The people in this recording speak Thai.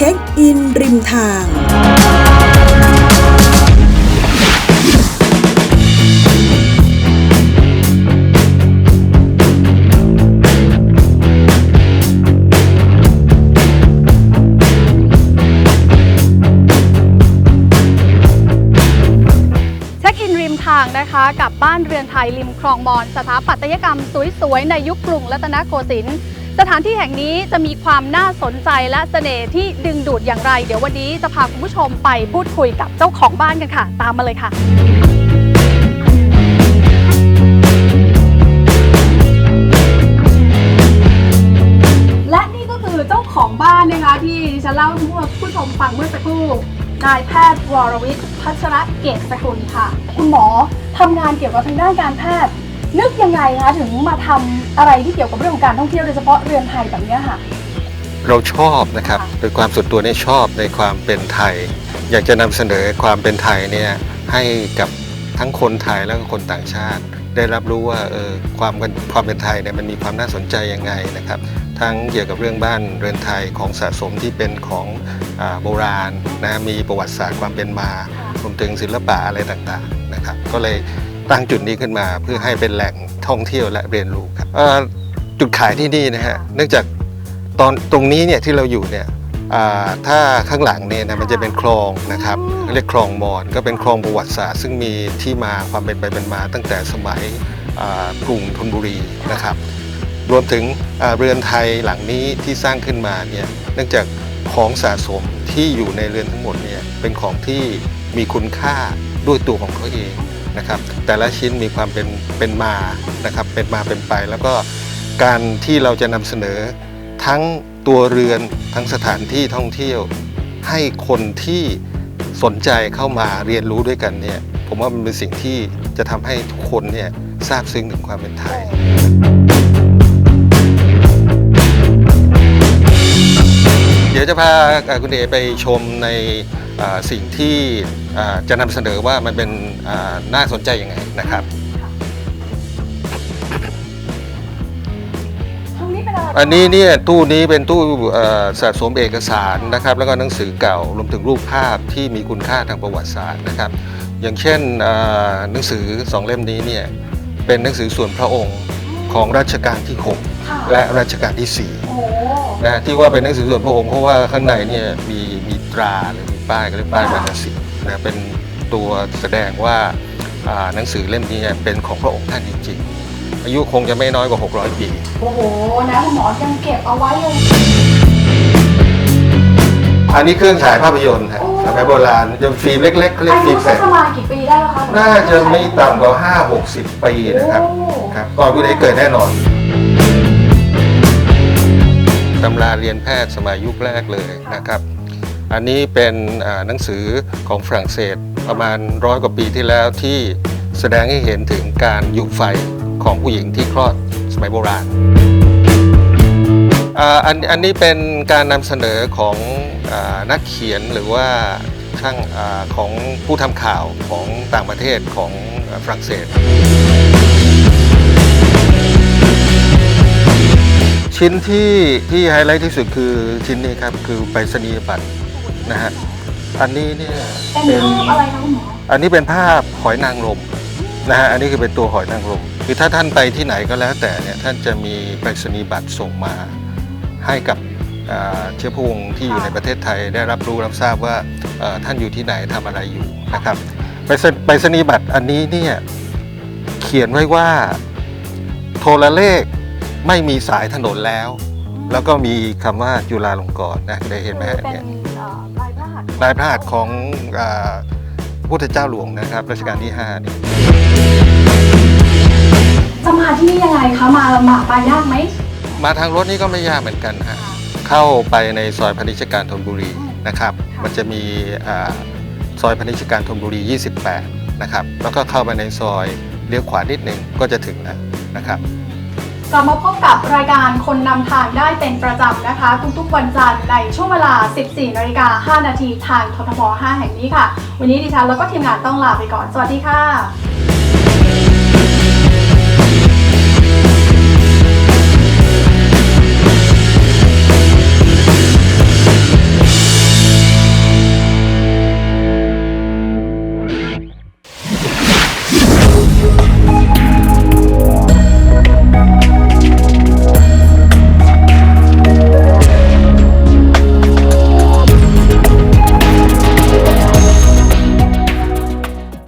อินริมทาง เช็คอินริมทางนะคะกับบ้านเรือนไทยริมคลองมอน สถาปัตยกรรมสวยๆ ในยุคกรุงรัตนโกสินทร์ สถานที่แห่งนี้จะมีความน่าสนใจและเสน่ห์ที่ดึงดูดอย่างไร เดี๋ยววันนี้จะพาคุณผู้ชมไปพูดคุยกับเจ้าของบ้านกันค่ะ ตามมาเลยค่ะ และนี่ก็คือเจ้าของบ้านนะคะที่ดิฉันเล่าให้คุณผู้ชมฟังเมื่อสักครู่นายแพทย์วรวิทย์พัชระเกตสกุลค่ะ คุณหมอทำงานเกี่ยวกับทางด้านการแพทย์ นึกยังไงคะถึงมาทำอะไรที่เกี่ยวกับเรื่องของการท่องเที่ยวโดยเฉพาะเรือนไทยแบบเนี้ยค่ะ เราชอบนะครับค่ะโดยความส่วนตัวเนี่ยชอบในความเป็นไทย อยากจะนำเสนอความเป็นไทยเนี่ยให้กับทั้งคนไทยแล้วก็คนต่างชาติ ได้รับรู้ว่าเออความเป็นความเป็นไทยเนี่ยมันมีความน่าสนใจยังไงนะครับ ทั้งเกี่ยวกับเรื่องบ้านเรือนไทยของสะสมที่เป็นของอาโบราณนะมีประวัติศาสตร์ความเป็นมารวมถึงศิลปะอะไรต่างๆนะครับ ก็เลย ตั้งจุดนี้ขึ้นมาเพื่อให้เป็นแหล่งท่องเที่ยวและเรียนรู้ครับเอ่อจุดขายที่นี่นะฮะเนื่องจากตอนตรงนี้เนี่ยที่เราอยู่เนี่ยอ่าถ้าข้างหลังเนี่ยนะมันจะเป็นคลองนะครับเรียกคลองมอนก็เป็นคลองประวัติศาสตร์ซึ่งมีที่มาความเป็นไปเป็นมา ตั้งแต่สมัยอ่ากรุงธนบุรีนะครับ รวมถึงอ่าเรือนไทยหลังนี้ที่สร้างขึ้นมาเนี่ยเนื่องจากของสะสมที่อยู่ในเรือนทั้งหมดเนี่ยเป็นของที่มีคุณค่าด้วยตัวของเขาเอง นะครับ แต่ละชิ้นมีความเป็นเป็นมานะครับเป็นมาเป็นไป แล้วก็การที่เราจะนำเสนอทั้งตัวเรือนทั้งสถานที่ท่องเที่ยว ให้คนที่สนใจเข้ามาเรียนรู้ด้วยกันเนี่ยผมว่ามันเป็นสิ่งที่จะทำให้ทุกคนเนี่ยทราบซึ้งถึงความเป็นไทย เดี๋ยวจะพาคุณเอไปชมใน สิ่งที่เอ่อจะนำเสนอว่ามันเป็นอ่าน่าสนใจยังไงนะครับ ตรงนี้เป็นอะไรอันนี้เนี่ยตู้นี้เป็นตู้เอ่อสะสมเอกสารนะครับ แล้วก็หนังสือเก่ารวมถึงรูปภาพที่มีคุณค่าทางประวัติศาสตร์นะครับ อย่างเช่นเอ่อหนังสือสองเล่มนี้เนี่ยเป็นหนังสือส่วนพระองค์ของรัชกาลที่ค่ะ6และรัชกาลที่โอ้โห4นะที่ว่าเป็นหนังสือส่วนพระองค์เพราะว่าข้างในเนี่ยมีมีต ราหรือมีป้ายก็เรียกป้ายบรรณสิทธิ์นะเป็นตัวแสดงว่าหนังสือเล่มนี้เป็นของพระองค์ท่านจริงๆ อายุคงจะไม่น้อยกว่า 600 ปี โอ้โห นะคุณหมอยังเก็บเอาไว้เลย อันนี้เครื่องฉายภาพยนตร์ฮะสมัยโบราณจะฟิล์มเล็กๆเรียกฟิล์มแผ่นประมาณกี่ปีได้แล้วคะน่าจะไม่ต่ำกว่า 5 60 ปีนะครับครับก่อนคุณเอเกิดแน่นอนตำราเรียนแพทย์สมัยยุคแรกเลยนะครับ อันนี้เป็นหนังสือของฝรั่งเศสประมาณร้อยกว่าปีที่แล้วที่แสดงให้เห็นถึงการยุไฟของผู้หญิงที่คลอดสมัยโบราณอันอันนี้เป็นการนำเสนอของอนักเขียนหรือว่าช่างอของผู้ทำข่าวของต่างประเทศของฝรั่งเศส ชิ้นที่ที่ไฮไลท์ที่สุดคือชิ้นนี้ครับ คือไปรษณียบัตร นะฮะอันนี้เนี่ยเป็นเป็นภาพอะไรคะคุณหมออันนี้เป็นภาพหอยนางรมนะฮะอันนี้คือเป็นตัวหอยนางรมคือถ้าท่านไปที่ไหนก็แล้วแต่เนี่ยท่านจะมีไปรษณียบัตรส่งมาให้กับอ่าเชื้อพระวงศ์ที่อยู่ในประเทศไทยได้รับรู้รับทราบว่าเอ่อท่านอยู่ที่ไหนทำอะไรอยู่นะครับไปรษไปรษณียบัตรอันนี้เนี่ยเขียนไว้ว่าโทรเลขไม่มีสายถนนแล้ว แล้วก็มีคำว่าจุฬาลงกรณ์นะได้เห็นไหมฮะเป็นเนี่ยเอ่อ ลายพระหัตถ์ลายพระหัตถ์ของอาพระพุทธเจ้าหลวงนะครับรัชกาลที่5นี่จะมาที่นี่ยังไงคะมาลำบากมายากไหมมาทางรถนี่ก็ไม่ยากเหมือนกันฮะเข้าไปในซอยพนิชการธนบุรีนะครับ มันจะมีอ่าซอยพนิชการธนบุรี 28 นะครับ แล้วก็เข้าไปในซอยเลี้ยวขวานิดหนึ่งก็จะถึงแล้วนะครับ กลับมาพบกับรายการคนนำทางได้เป็นประจำนะคะ ทุกๆวันจันทร์ในช่วงเวลา 14นาฬิกา5นาทีทางททบ5แห่งนี้ค่ะ วันนี้ดิฉันแล้วก็ทีมงานต้องลาไปก่อน สวัสดีค่ะ